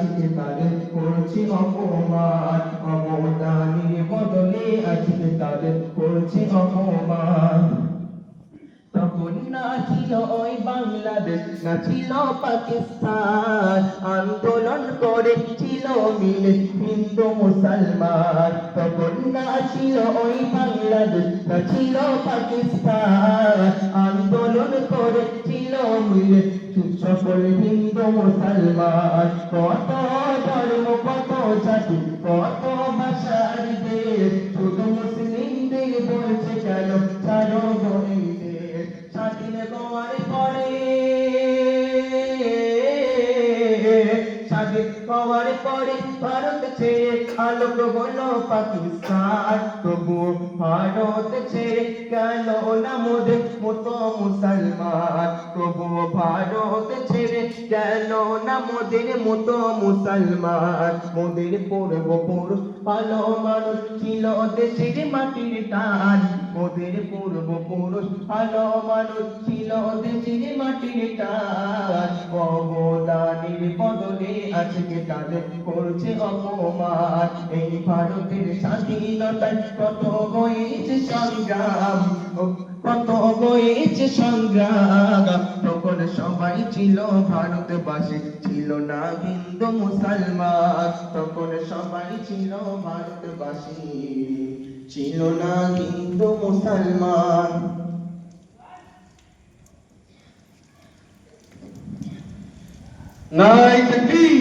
আজকে তাদের করছি অপমান। অবদানের বদলে আজকে তাদের করছি অপমান। ছিল ওই বাংলাদেশ, না ছিল পাকিস্তান। আন্দোলন করেছিল মিলে হিন্দু, মুসলমান। তখন না ছিল ওই বাংলাদেশ, না ছিল পাকিস্তান। আন্দোলন করেছিল মিলে সকল হিন্দু, মুসলমান। কত ধর্ম, কত জাতি, কত স্বাধীন হওয়ার পরে ভারত ছেড়ে আলোক হলো পাকিস্তান। তবু ভারত ছেড়ে গেল না মোদের মতো মুসলমান। তবু ভারত ছেড়ে গেল না মোদের মতো মুসলমান। মোদের পূর্বপুরুষ ভালো মানুষ ছিল দেশের মাটির টান। মোদের পূর্বপুরুষ ভালো মানুষ ছিল দেশের মাটির টান। অবদানের বদলে আজকে তাদের করছে অপমান। এই ভারতের স্বাধীনতায় কত হয়েছে সংগ্রাম? কত হয়েছে সংগ্রাম? তখন সবাই ছিল ভারতবাসী, ছিল না হিন্দু, মুসলমান। তখন সবাই ছিল ভারতবাসী, ছিল না হিন্দু, মুসলমান। নারায় তকবীর